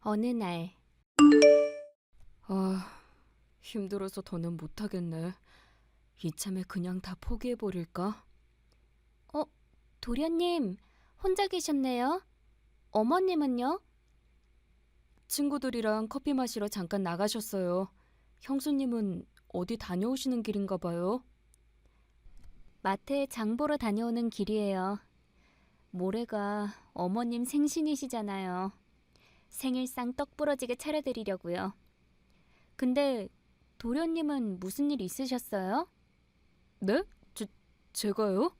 어느 날 아, 힘들어서 더는 못하겠네. 이참에 그냥 다 포기해버릴까? 도련님 혼자 계셨네요. 어머님은요? 친구들이랑 커피 마시러 잠깐 나가셨어요. 형수님은 어디 다녀오시는 길인가 봐요. 마트에 장 보러 다녀오는 길이에요. 모레가 어머님 생신이시잖아요. 생일상 떡 부러지게 차려드리려고요. 근데 도련님은 무슨 일 있으셨어요? 네? 제, 제가요?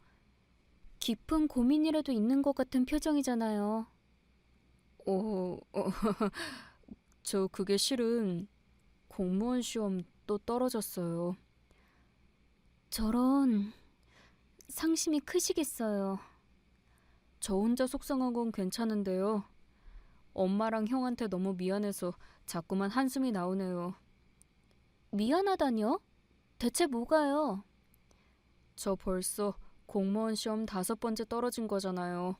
깊은 고민이라도 있는 것 같은 표정이잖아요. 어, 어, 저 그게 실은 공무원 시험 또 떨어졌어요. 저런 상심이 크시겠어요. 저 혼자 속상한 건 괜찮은데요. 엄마랑 형한테 너무 미안해서 자꾸만 한숨이 나오네요. 미안하다뇨? 대체 뭐가요? 저 벌써 공무원 시험 다섯 번째 떨어진 거잖아요.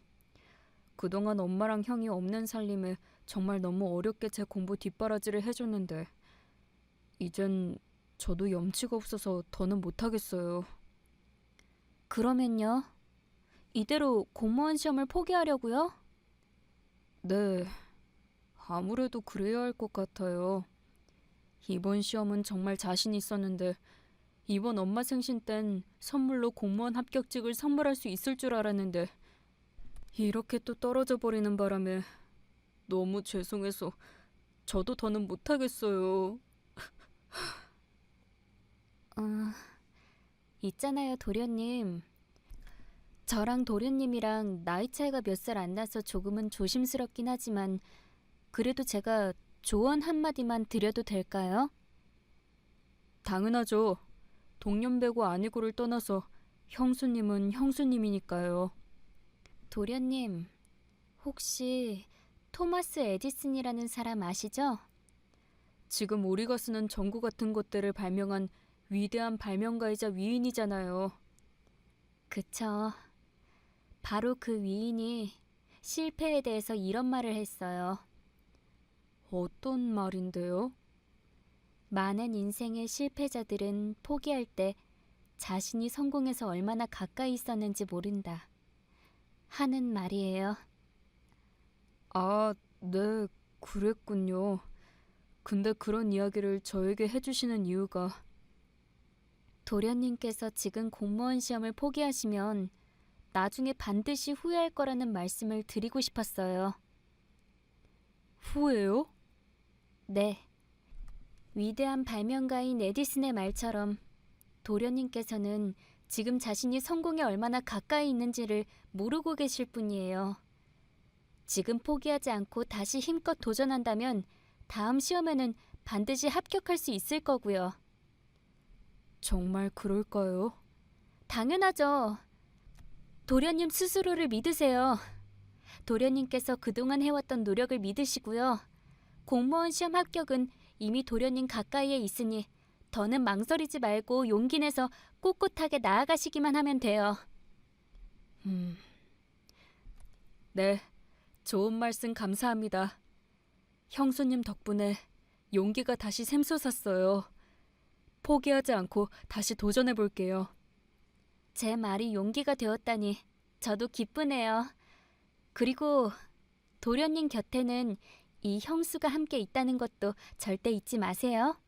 그동안 엄마랑 형이 없는 살림에 정말 너무 어렵게 제 공부 뒷바라지를 해줬는데 이젠 저도 염치가 없어서 더는 못하겠어요. 그러면요. 이대로 공무원 시험을 포기하려고요? 네, 아무래도 그래야 할 것 같아요. 이번 시험은 정말 자신 있었는데 이번 엄마 생신 땐 선물로 공무원 합격직을 선물할 수 있을 줄 알았는데 이렇게 또 떨어져 버리는 바람에 너무 죄송해서 저도 더는 못하겠어요. 어, 있잖아요, 도련님. 저랑 도련님이랑 나이 차이가 몇 살 안 나서 조금은 조심스럽긴 하지만 그래도 제가 조언 한마디만 드려도 될까요? 당연하죠. 동년배고 아니고를 떠나서 형수님은 형수님이니까요. 도련님, 혹시 토마스 에디슨이라는 사람 아시죠? 지금 우리가 쓰는 전구 같은 것들을 발명한 위대한 발명가이자 위인이잖아요. 그쵸. 바로 그 위인이 실패에 대해서 이런 말을 했어요. 어떤 말인데요? 많은 인생의 실패자들은 포기할 때 자신이 성공해서 얼마나 가까이 있었는지 모른다. 하는 말이에요. 아, 네, 그랬군요. 근데 그런 이야기를 저에게 해주시는 이유가 도련님께서 지금 공무원 시험을 포기하시면 나중에 반드시 후회할 거라는 말씀을 드리고 싶었어요. 후회요? 네. 위대한 발명가인 에디슨의 말처럼 도련님께서는 지금 자신이 성공에 얼마나 가까이 있는지를 모르고 계실 뿐이에요. 지금 포기하지 않고 다시 힘껏 도전한다면 다음 시험에는 반드시 합격할 수 있을 거고요. 정말 그럴까요? 당연하죠. 도련님 스스로를 믿으세요. 도련님께서 그동안 해왔던 노력을 믿으시고요. 공무원 시험 합격은 이미 도련님 가까이에 있으니 더는 망설이지 말고 용기 내서 꿋꿋하게 나아가시기만 하면 돼요. 음. 네, 좋은 말씀 감사합니다. 형수님 덕분에 용기가 다시 샘솟았어요. 포기하지 않고 다시 도전해 볼게요. 제 말이 용기가 되었다니 저도 기쁘네요. 그리고 도련님 곁에는 이 형수가 함께 있다는 것도 절대 잊지 마세요.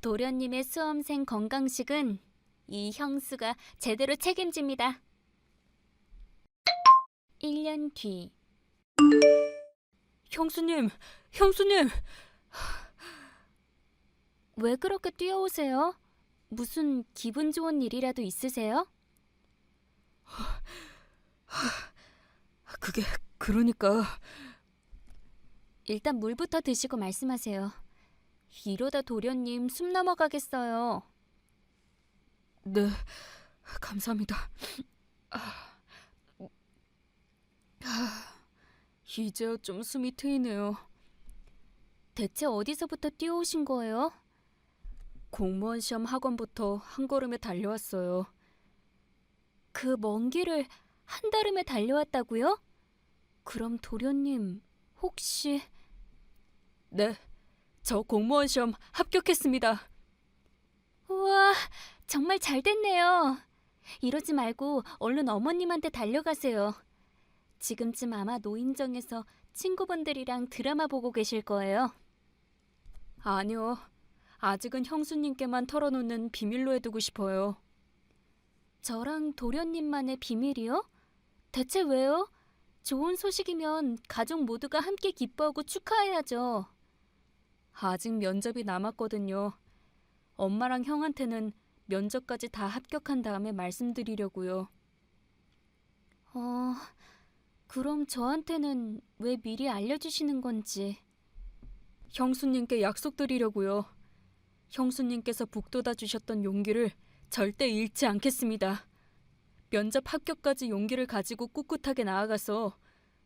도련님의 수험생 건강식은 이 형수가 제대로 책임집니다. 1년 뒤 형수님, 형수님! 왜 그렇게 뛰어오세요? 무슨 기분 좋은 일이라도 있으세요? 그게 그러니까 일단 물부터 드시고 말씀하세요. 이러다 도련님 숨 넘어가겠어요. 네, 감사합니다. 아, 아, 이제야 좀 숨이 트이네요. 대체 어디서부터 뛰어오신 거예요? 공무원 시험 학원부터 한 걸음에 달려왔어요. 그 먼 길을 한 달음에 달려왔다고요? 그럼 도련님 혹시 네, 저 공무원 시험 합격했습니다. 우와, 정말 잘 됐네요. 이러지 말고 얼른 어머님한테 달려가세요. 지금쯤 아마 노인정에서 친구분들이랑 드라마 보고 계실 거예요. 아니요, 아직은 형수님께만 털어놓는 비밀로 해두고 싶어요. 저랑 도련님만의 비밀이요? 대체 왜요? 좋은 소식이면 가족 모두가 함께 기뻐하고 축하해야죠. 아직 면접이 남았거든요. 엄마랑 형한테는 면접까지 다 합격한 다음에 말씀드리려고요. 어, 그럼 저한테는 왜 미리 알려주시는 건지. 형수님께 약속드리려고요. 형수님께서 북돋아 주셨던 용기를 절대 잃지 않겠습니다. 면접 합격까지 용기를 가지고 꿋꿋하게 나아가서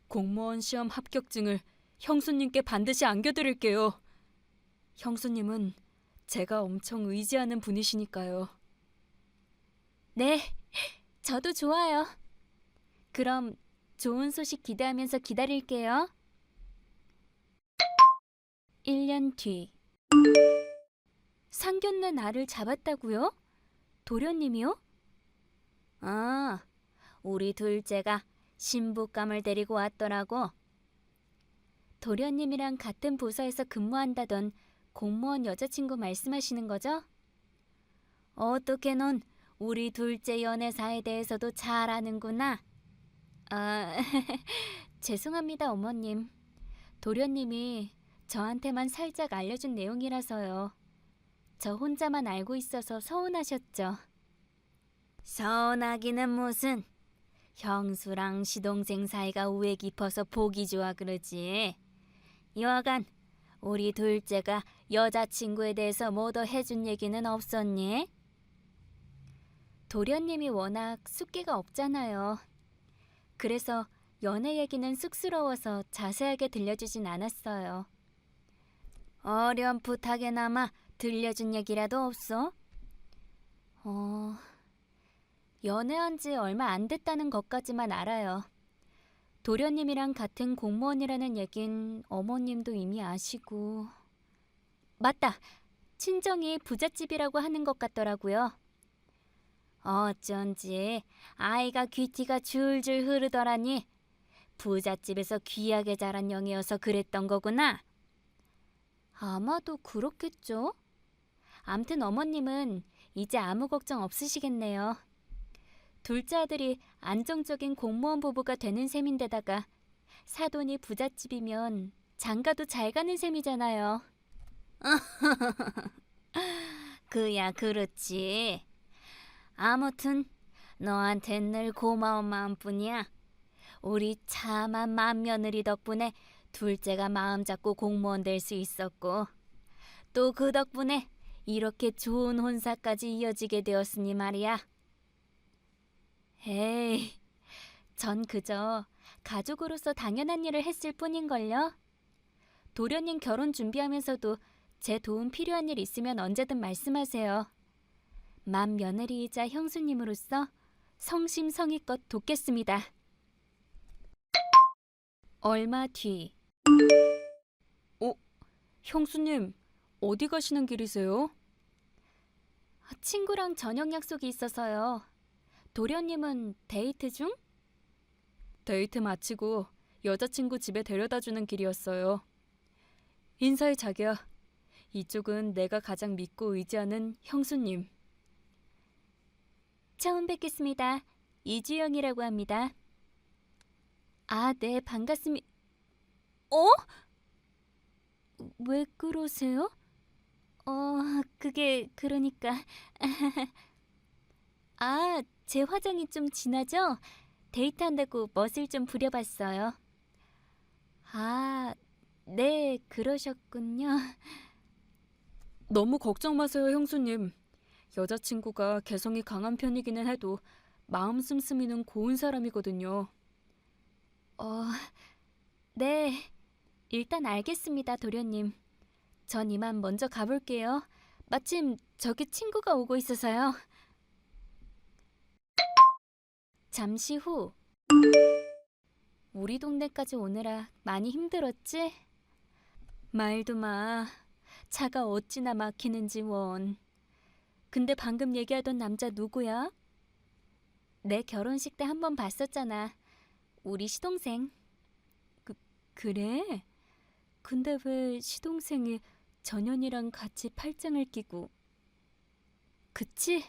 공무원 시험 합격증을 형수님께 반드시 안겨드릴게요. 형수님은 제가 엄청 의지하는 분이시니까요. 네, 저도 좋아요. 그럼 좋은 소식 기대하면서 기다릴게요. 1년 뒤. 상견례 날을 잡았다고요? 도련님이요? 아, 우리 둘째가 신부감을 데리고 왔더라고. 도련님이랑 같은 부서에서 근무한다던 공무원 여자친구 말씀하시는 거죠? 어떻게 넌 우리 둘째 연애사에 대해서도 잘 아는구나. 아, 죄송합니다, 어머님. 도련님이 저한테만 살짝 알려준 내용이라서요. 저 혼자만 알고 있어서 서운하셨죠. 서운하기는 무슨. 형수랑 시동생 사이가 우애 깊어서 보기 좋아 그러지. 여하간 우리 둘째가 여자친구에 대해서 뭐더 해준 얘기는 없었니? 도련님이 워낙 숫기가 없잖아요. 그래서 연애 얘기는 쑥스러워서 자세하게 들려주진 않았어요. 어렴풋하게나마 들려준 얘기라도 없어? 어, 연애한 지 얼마 안 됐다는 것까지만 알아요. 도련님이랑 같은 공무원이라는 얘긴 어머님도 이미 아시고. 맞다! 친정이 부잣집이라고 하는 것 같더라고요. 어쩐지 아이가 귀티가 줄줄 흐르더라니 부잣집에서 귀하게 자란 영이어서 그랬던 거구나. 아마도 그렇겠죠. 암튼 어머님은 이제 아무 걱정 없으시겠네요. 둘째 아들이 안정적인 공무원 부부가 되는 셈인데다가 사돈이 부잣집이면 장가도 잘 가는 셈이잖아요. 그야 그렇지. 아무튼 너한텐 늘 고마운 마음뿐이야. 우리 참한 맏며느리 덕분에 둘째가 마음 잡고 공무원 될 수 있었고 또 그 덕분에 이렇게 좋은 혼사까지 이어지게 되었으니 말이야. 에이, 전 그저 가족으로서 당연한 일을 했을 뿐인걸요. 도련님 결혼 준비하면서도 제 도움 필요한 일 있으면 언제든 말씀하세요. 맏 며느리이자 형수님으로서 성심성의껏 돕겠습니다. 얼마 뒤 어, 형수님, 어디 가시는 길이세요? 친구랑 저녁 약속이 있어서요. 도련님은 데이트 중? 데이트 마치고 여자친구 집에 데려다 주는 길이었어요. 인사해 자기야. 이쪽은 내가 가장 믿고 의지하는 형수님. 처음 뵙겠습니다. 이주영이라고 합니다. 아, 네, 반갑습니다. 어? 왜 그러세요? 어, 그게 그러니까 아, 제 화장이 좀 진하죠? 데이트한다고 멋을 좀 부려봤어요. 아, 네, 그러셨군요. 너무 걱정 마세요, 형수님. 여자친구가 개성이 강한 편이기는 해도 마음 씀씀이는 고운 사람이거든요. 어, 네. 일단 알겠습니다, 도련님. 전 이만 먼저 가볼게요. 마침 저기 친구가 오고 있어서요. 잠시 후. 우리 동네까지 오느라 많이 힘들었지? 말도 마. 차가 어찌나 막히는지 원. 근데 방금 얘기하던 남자 누구야? 내 결혼식 때 한 번 봤었잖아. 우리 시동생. 그 그래? 근데 왜 시동생이 전현이랑 같이 팔짱을 끼고? 그치?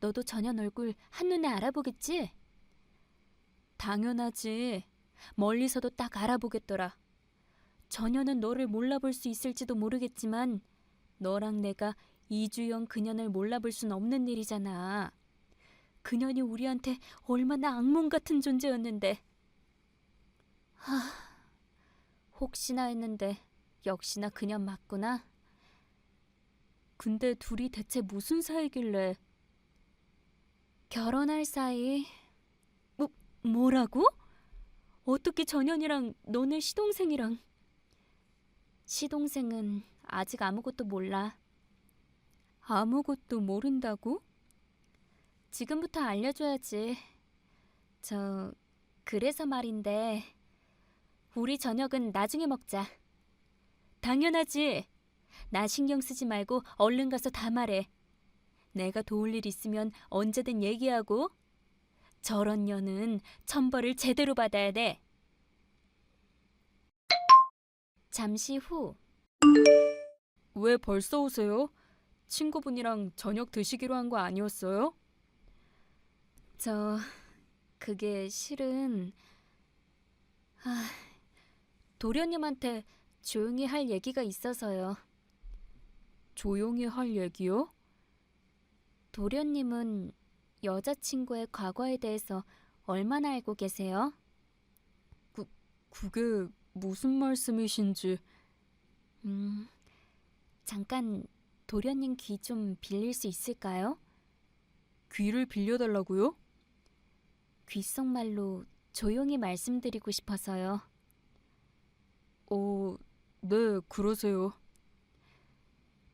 너도 전현 얼굴 한눈에 알아보겠지? 당연하지. 멀리서도 딱 알아보겠더라. 전현은 너를 몰라볼 수 있을지도 모르겠지만 너랑 내가 이주영 그년을 몰라볼 순 없는 일이잖아. 그년이 우리한테 얼마나 악몽 같은 존재였는데. 하, 혹시나 했는데 역시나 그년 맞구나. 근데 둘이 대체 무슨 사이길래? 결혼할 사이. 뭐 뭐라고? 어떻게 전현이랑 너네 시동생이랑? 시동생은 아직 아무것도 몰라. 아무것도 모른다고? 지금부터 알려줘야지. 저, 그래서 말인데, 우리 저녁은 나중에 먹자. 당연하지. 나 신경 쓰지 말고 얼른 가서 다 말해. 내가 도울 일 있으면 언제든 얘기하고. 저런 년은 천벌을 제대로 받아야 돼. 잠시 후 왜 벌써 오세요? 친구분이랑 저녁 드시기로 한 거 아니었어요? 저 그게 실은 아, 도련님한테 조용히 할 얘기가 있어서요. 조용히 할 얘기요? 도련님은 여자친구의 과거에 대해서 얼마나 알고 계세요? 그게 무슨 말씀이신지. 음, 잠깐 도련님 귀 좀 빌릴 수 있을까요? 귀를 빌려달라고요? 귓속말로 조용히 말씀드리고 싶어서요. 어, 네, 그러세요.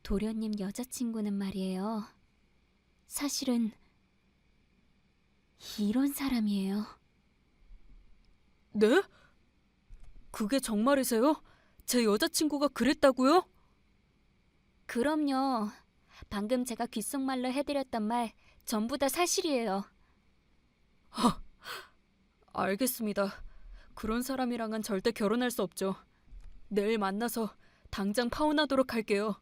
도련님 여자친구는 말이에요. 사실은 이런 사람이에요. 네? 그게 정말이세요? 제 여자친구가 그랬다고요? 그럼요. 방금 제가 귓속말로 해드렸던 말 전부 다 사실이에요. 알겠습니다. 그런 사람이랑은 절대 결혼할 수 없죠. 내일 만나서 당장 파혼하도록 할게요.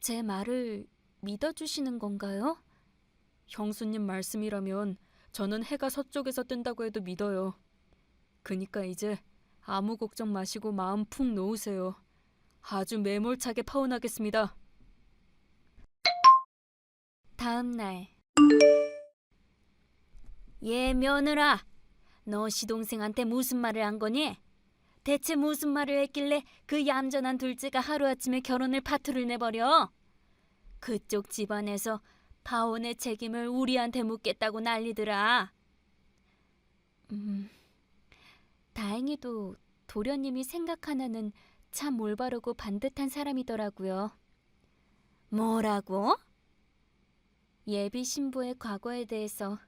제 말을 믿어주시는 건가요? 형수님 말씀이라면 저는 해가 서쪽에서 뜬다고 해도 믿어요. 그니까 이제 아무 걱정 마시고 마음 푹 놓으세요. 아주 매몰차게 파혼하겠습니다. 다음 날. 얘 며느라, 너 시동생한테 무슨 말을 한 거니? 대체 무슨 말을 했길래 그 얌전한 둘째가 하루아침에 결혼을 파투를 내버려? 그쪽 집안에서 파혼의 책임을 우리한테 묻겠다고 난리더라. 음, 다행히도 도련님이 생각하나는 참 올바르고 반듯한 사람이더라고요. 뭐라고? 예비 신부의 과거에 대해서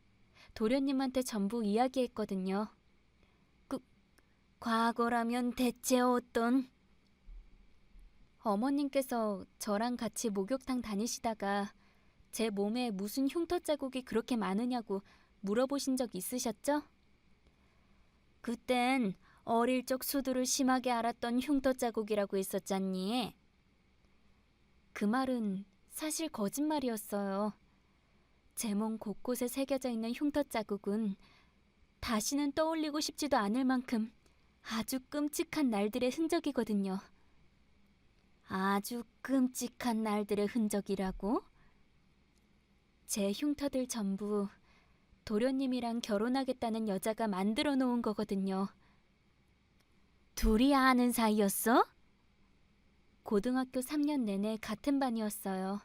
도련님한테 전부 이야기했거든요. 그 과거라면 대체 어떤? 어머님께서 저랑 같이 목욕탕 다니시다가 제 몸에 무슨 흉터 자국이 그렇게 많으냐고 물어보신 적 있으셨죠? 그땐 어릴 적 수두를 심하게 앓았던 흉터 자국이라고 했었잖니. 그 말은 사실 거짓말이었어요. 제 몸 곳곳에 새겨져 있는 흉터 자국은 다시는 떠올리고 싶지도 않을 만큼 아주 끔찍한 날들의 흔적이거든요. 아주 끔찍한 날들의 흔적이라고? 제 흉터들 전부 도련님이랑 결혼하겠다는 여자가 만들어 놓은 거거든요. 둘이 아는 사이였어? 고등학교 3년 내내 같은 반이었어요.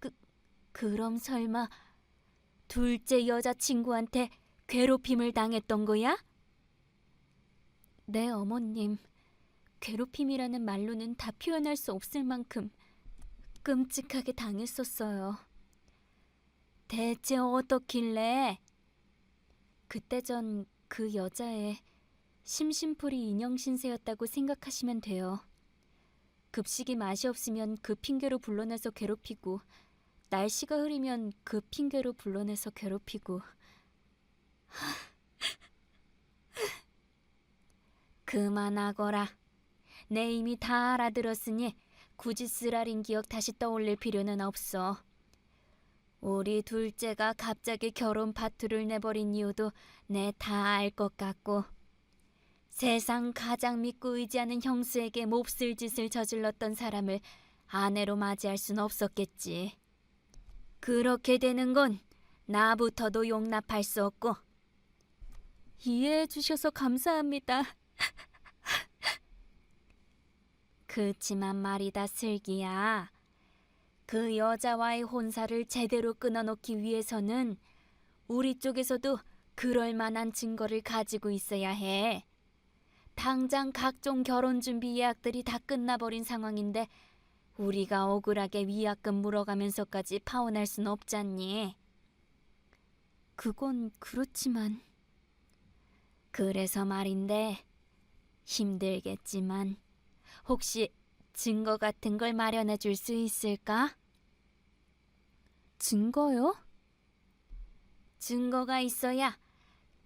그, 그럼 설마 둘째 여자친구한테 괴롭힘을 당했던 거야? 네, 어머님. 괴롭힘이라는 말로는 다 표현할 수 없을 만큼 끔찍하게 당했었어요. 대체 어떻길래? 그때 전 그 여자의 심심풀이 인형 신세였다고 생각하시면 돼요. 급식이 맛이 없으면 그 핑계로 불러내서 괴롭히고 날씨가 흐리면 그 핑계로 불러내서 괴롭히고 그만하거라. 내 이미 다 알아들었으니 굳이 쓰라린 기억 다시 떠올릴 필요는 없어. 우리 둘째가 갑자기 결혼 파투를 내버린 이유도 내 다 알 것 같고 세상 가장 믿고 의지하는 형수에게 몹쓸 짓을 저질렀던 사람을 아내로 맞이할 순 없었겠지. 그렇게 되는 건 나부터도 용납할 수 없고 이해해 주셔서 감사합니다. 그치만 말이다 슬기야. 그 여자와의 혼사를 제대로 끊어놓기 위해서는 우리 쪽에서도 그럴 만한 증거를 가지고 있어야 해. 당장 각종 결혼 준비 예약들이 다 끝나버린 상황인데 우리가 억울하게 위약금 물어가면서까지 파혼할 순 없잖니. 그건 그렇지만 그래서 말인데 힘들겠지만 혹시 증거 같은 걸 마련해 줄 수 있을까? 증거요? 증거가 있어야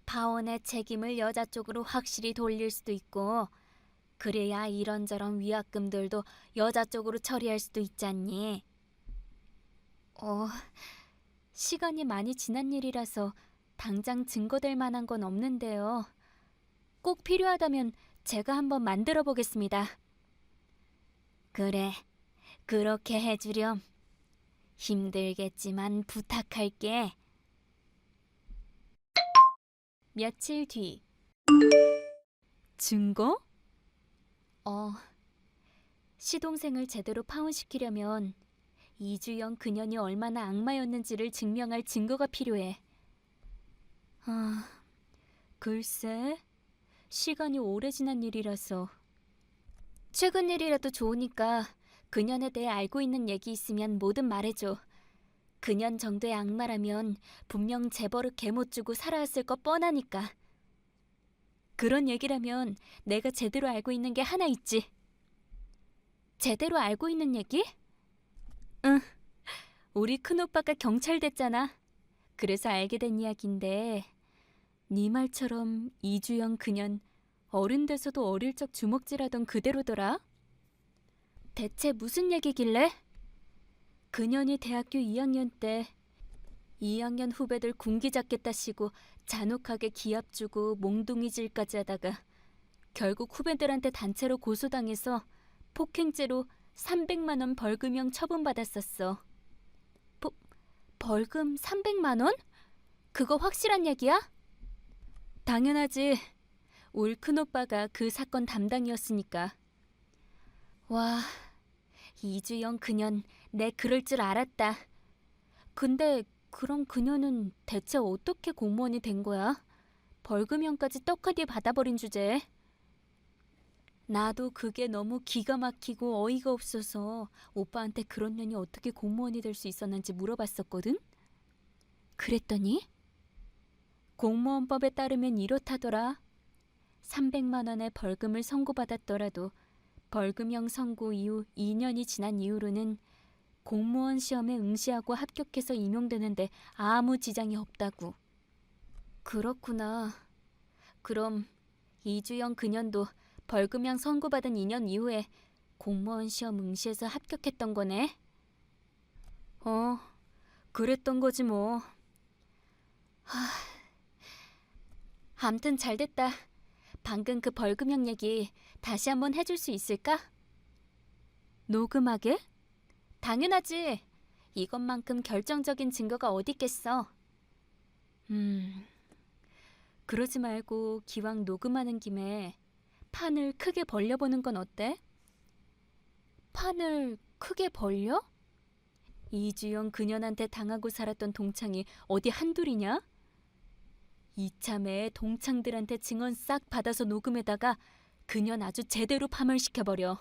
파혼의 책임을 여자 쪽으로 확실히 돌릴 수도 있고 그래야 이런저런 위약금들도 여자 쪽으로 처리할 수도 있잖니. 어, 시간이 많이 지난 일이라서 당장 증거될 만한 건 없는데요. 꼭 필요하다면 제가 한번 만들어 보겠습니다. 그래, 그렇게 해주렴. 힘들겠지만 부탁할게. 며칠 뒤. 증거? 어, 시동생을 제대로 파혼시키려면 이주영 그년이 얼마나 악마였는지를 증명할 증거가 필요해. 아, 글쎄, 시간이 오래 지난 일이라서. 최근 일이라도 좋으니까 그년에 대해 알고 있는 얘기 있으면 뭐든 말해줘. 그년 정도의 악마라면 분명 재벌을 개못 주고 살아왔을 거 뻔하니까. 그런 얘기라면 내가 제대로 알고 있는 게 하나 있지. 제대로 알고 있는 얘기? 응. 우리 큰오빠가 경찰 됐잖아. 그래서 알게 된 이야기인데 네 말처럼 이주영 그년 어른 돼서도 어릴 적 주먹질하던 그대로더라. 대체 무슨 얘기길래? 그년이 대학교 2학년 때 2학년 후배들 군기 잡겠다 시고 잔혹하게 기합 주고 몽둥이질까지 하다가 결국 후배들한테 단체로 고소당해서 폭행죄로 300만 원 벌금형 처분받았었어. 보, 벌금 300만 원? 그거 확실한 얘기야? 당연하지. 올 큰오빠가 그 사건 담당이었으니까. 와, 이주영 그년 내 그럴 줄 알았다. 근데 그럼 그녀는 대체 어떻게 공무원이 된 거야? 벌금형까지 떡하니 받아버린 주제에. 나도 그게 너무 기가 막히고 어이가 없어서 오빠한테 그런 년이 어떻게 공무원이 될 수 있었는지 물어봤었거든? 그랬더니 공무원법에 따르면 이렇다더라. 300만 원의 벌금을 선고받았더라도 벌금형 선고 이후 2년이 지난 이후로는 공무원 시험에 응시하고 합격해서 임용되는데 아무 지장이 없다고. 그렇구나. 그럼 이주영 그년도 벌금형 선고받은 2년 이후에 공무원 시험 응시해서 합격했던 거네. 어, 그랬던 거지 뭐. 하, 암튼 잘 됐다. 방금 그 벌금형 얘기 다시 한번 해줄 수 있을까? 녹음하게? 당연하지. 이것만큼 결정적인 증거가 어디 있겠어. 음, 그러지 말고 기왕 녹음하는 김에 판을 크게 벌려보는 건 어때? 판을 크게 벌려? 이주영 그년한테 당하고 살았던 동창이 어디 한둘이냐? 이참에 동창들한테 증언 싹 받아서 녹음에다가 그년 아주 제대로 파멸시켜버려.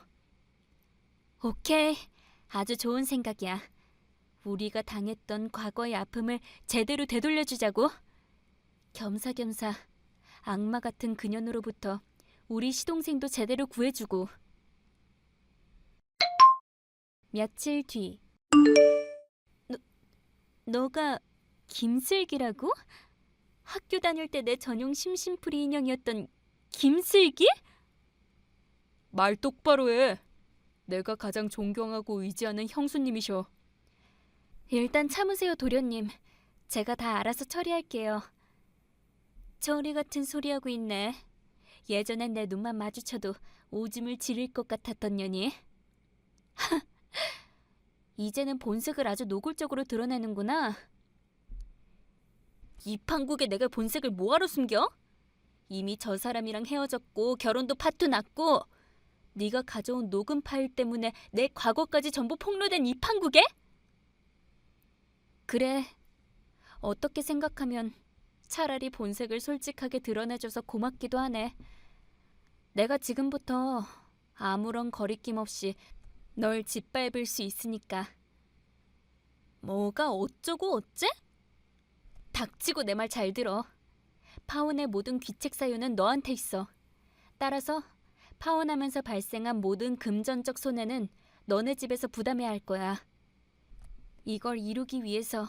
오케이. 아주 좋은 생각이야. 우리가 당했던 과거의 아픔을 제대로 되돌려주자고. 겸사겸사 악마 같은 그년으로부터 우리 시동생도 제대로 구해주고. 며칠 뒤. 너, 너가 김슬기라고? 학교 다닐 때 내 전용 심심풀이 인형이었던 김슬기? 말 똑바로 해. 내가 가장 존경하고 의지하는 형수님이셔. 일단 참으세요, 도련님. 제가 다 알아서 처리할게요. 저리 같은 소리 하고 있네. 예전엔 내 눈만 마주쳐도 오줌을 지릴 것 같았던 년이. 이제는 본색을 아주 노골적으로 드러내는구나. 이 판국에 내가 본색을 뭐하러 숨겨? 이미 저 사람이랑 헤어졌고 결혼도 파토 났고 네가 가져온 녹음 파일 때문에 내 과거까지 전부 폭로된 이 판국에? 그래. 어떻게 생각하면 차라리 본색을 솔직하게 드러내줘서 고맙기도 하네. 내가 지금부터 아무런 거리낌 없이 널 짓밟을 수 있으니까. 뭐가 어쩌고 어째? 닥치고 내 말 잘 들어. 파혼의 모든 귀책 사유는 너한테 있어. 따라서 파혼하면서 발생한 모든 금전적 손해는 너네 집에서 부담해야 할 거야. 이걸 이루기 위해서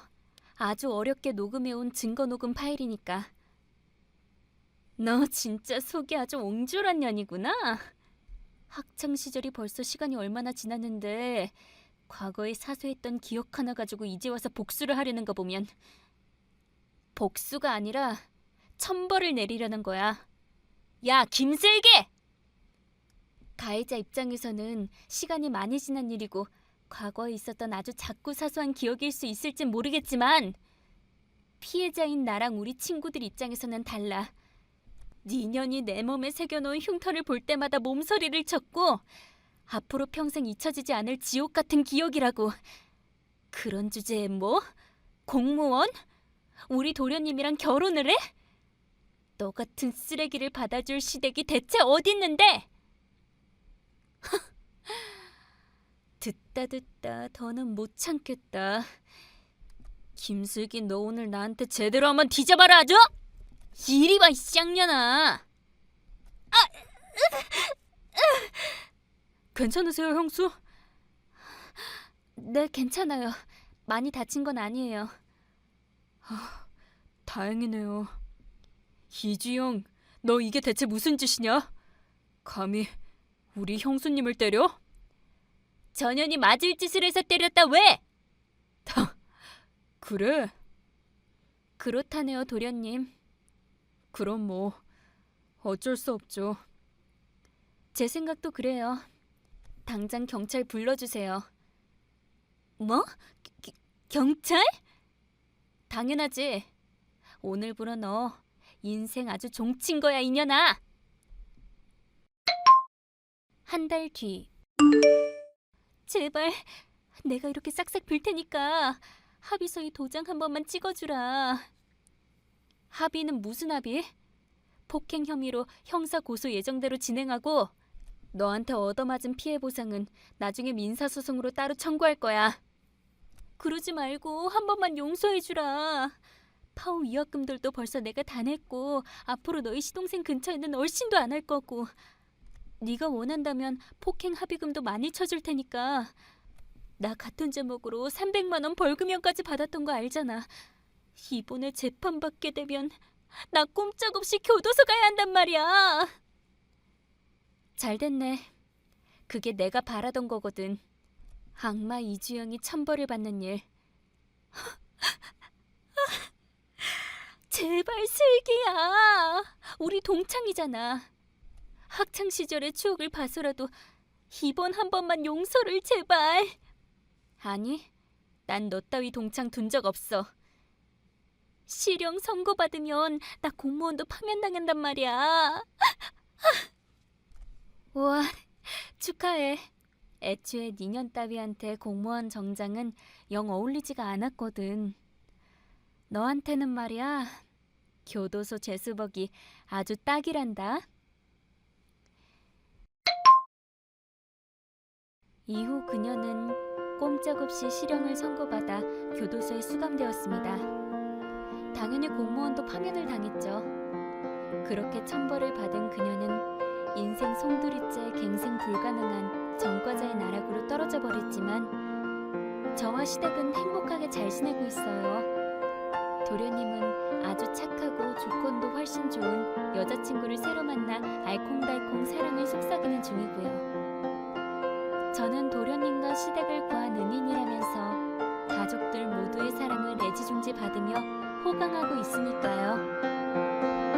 아주 어렵게 녹음해온 증거 녹음 파일이니까. 너 진짜 속이 아주 옹졸한 년이구나. 학창 시절이 벌써 시간이 얼마나 지났는데 과거에 사소했던 기억 하나 가지고 이제 와서 복수를 하려는 거 보면 복수가 아니라 천벌을 내리려는 거야. 야, 김슬기! 가해자 입장에서는 시간이 많이 지난 일이고 과거에 있었던 아주 작고 사소한 기억일 수 있을진 모르겠지만 피해자인 나랑 우리 친구들 입장에서는 달라. 네 년이 내 몸에 새겨놓은 흉터를 볼 때마다 몸서리를 쳤고 앞으로 평생 잊혀지지 않을 지옥 같은 기억이라고. 그런 주제에 뭐? 공무원? 우리 도련님이랑 결혼을 해? 너 같은 쓰레기를 받아줄 시댁이 대체 어딨는데? 듣다 듣다 더는 못 참겠다. 김슬기 너 오늘 나한테 제대로 한번 뒤져봐라 아주. 이리 봐, 이 쌍년아. 괜찮으세요, 형수? 네, 괜찮아요. 많이 다친 건 아니에요. 다행이네요. 이주영, 너 이게 대체 무슨 짓이냐? 감히 우리 형수님을 때려? 전현이 맞을 짓을 해서 때렸다 왜? 그래? 그렇다네요, 도련님. 그럼 뭐 어쩔 수 없죠. 제 생각도 그래요. 당장 경찰 불러주세요. 뭐? 기- 경찰? 당연하지. 오늘부로 너 인생 아주 종친 거야, 이년아. 한 달 뒤. 제발 내가 이렇게 싹싹 빌 테니까 합의서에 도장 한 번만 찍어주라. 합의는 무슨 합의? 폭행 혐의로 형사 고소 예정대로 진행하고 너한테 얻어맞은 피해 보상은 나중에 민사 소송으로 따로 청구할 거야. 그러지 말고 한 번만 용서해 주라. 파우 위약금들도 벌써 내가 다 냈고 앞으로 너희 시동생 근처에는 얼씬도 안 할 거고 네가 원한다면 폭행 합의금도 많이 쳐줄 테니까 나 같은 제목으로 300만 원 벌금형까지 받았던 거 알잖아. 이번에 재판 받게 되면 나 꼼짝없이 교도소 가야 한단 말이야. 잘 됐네. 그게 내가 바라던 거거든. 악마 이주영이 천벌을 받는 일. 제발 슬기야. 우리 동창이잖아. 학창 시절의 추억을 봐서라도 이번 한 번만 용서를 제발. 아니, 난 너 따위 동창 둔 적 없어. 실형 선고받으면 나 공무원도 파면당한단 말이야. 와, 축하해. 애초에 니년 따위한테 공무원 정장은 영 어울리지가 않았거든. 너한테는 말이야. 교도소 재수복이 아주 딱이란다. 이후 그녀는 꼼짝없이 실형을 선고받아 교도소에 수감되었습니다. 당연히 공무원도 파면을 당했죠. 그렇게 천벌을 받은 그녀는 인생 송두리째 갱생 불가능한 전과자의 나락으로 떨어져 버렸지만 저와 시댁은 행복하게 잘 지내고 있어요. 도련님은 아주 착하고 조건도 훨씬 좋은 여자친구를 새로 만나 알콩달콩 사랑을 속삭이는 중이고요. 저는 도련님과 시댁을 구한 은인이라면서 가족들 모두의 사랑을 애지중지 받으며 호강하고 있으니까요.